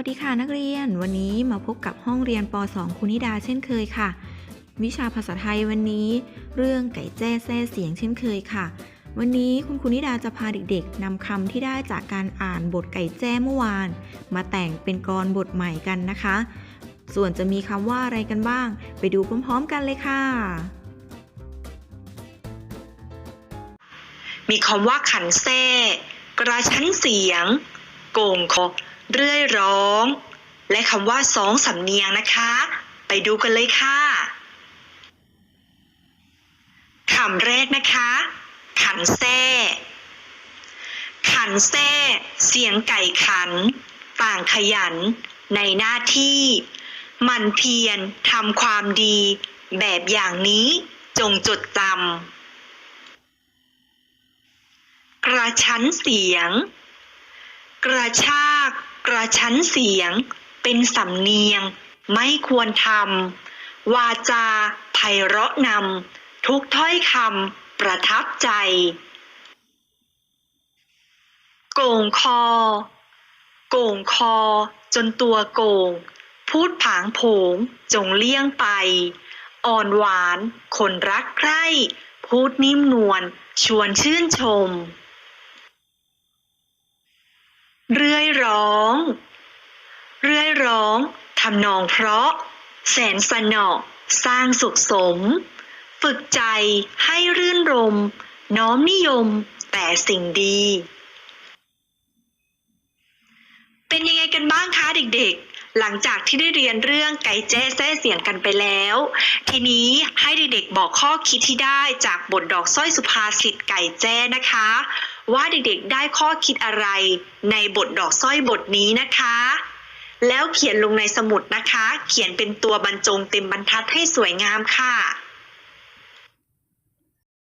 วัสดีค่ะนักเรียน วันนี้มาพบกับห้องเรียนป .2 คุณนิดาเช่นเคยค่ะ วิชาภาษาไทยวันนี้ เรื่องไก่แจ้แซ่เสียงเช่นเคยค่ะ วันนี้คุณครูนิดาจะพาเด็กๆนำคำที่ได้จากการอ่านบทไก่แจ้เมื่อวาน มาแต่งเป็นกรบทใหม่กันนะคะ ส่วนจะมีคำว่าอะไรกันบ้าง ไปดูพร้อมๆกันเลยค่ะ มีคำว่าขันแซ่กระชั้นเสียง โก่งคอ เรื่อยร้อง และคำว่าสองสำเนียงนะคะ ไปดูกันเลยค่ะคำแรกนะคะ ขันแซ่ขันแซ่เสียงไก่ขัน ต่างขยัน ในหน้าที่มันเพียรทำความดี แบบอย่างนี้จงจดจำกระชั้นเสียง กระชาก กระชั้นเสียง เป็นสำเนียง ไม่ควรทำวาจาไพเราะนำทุกถ้อยคำประทับใจ โก่งคอ โก่งคอ จนตัวโก่ง พูดผางโผงจงเลี่ยงไป อ่อนหวาน คนรักใคร่พูดนิ่มนวลชวนชื่นชม เรื่อยร้อง เรื่อยร้องทำนองเพราะ แสนสนอสร้างสุขสม ฝึกใจให้รื่นรม น้อมนิยมแต่สิ่งดี เป็นยังไงกันบ้างคะเด็กๆ หลังจากที่ได้เรียนเรื่องไก่แจ้แซ่เสียงกันไปแล้ว ทีนี้ให้เด็กๆบอกข้อคิดที่ได้จากบทดอกสร้อยสุภาษิตไก่แจ้นะคะ ว่าเด็กๆได้ข้อคิดอะไรในบทดอกสร้อยบทนี้นะคะ แล้วเขียนลงในสมุดนะคะ เขียนเป็นตัวบรรจงเต็มบรรทัดให้สวยงามค่ะ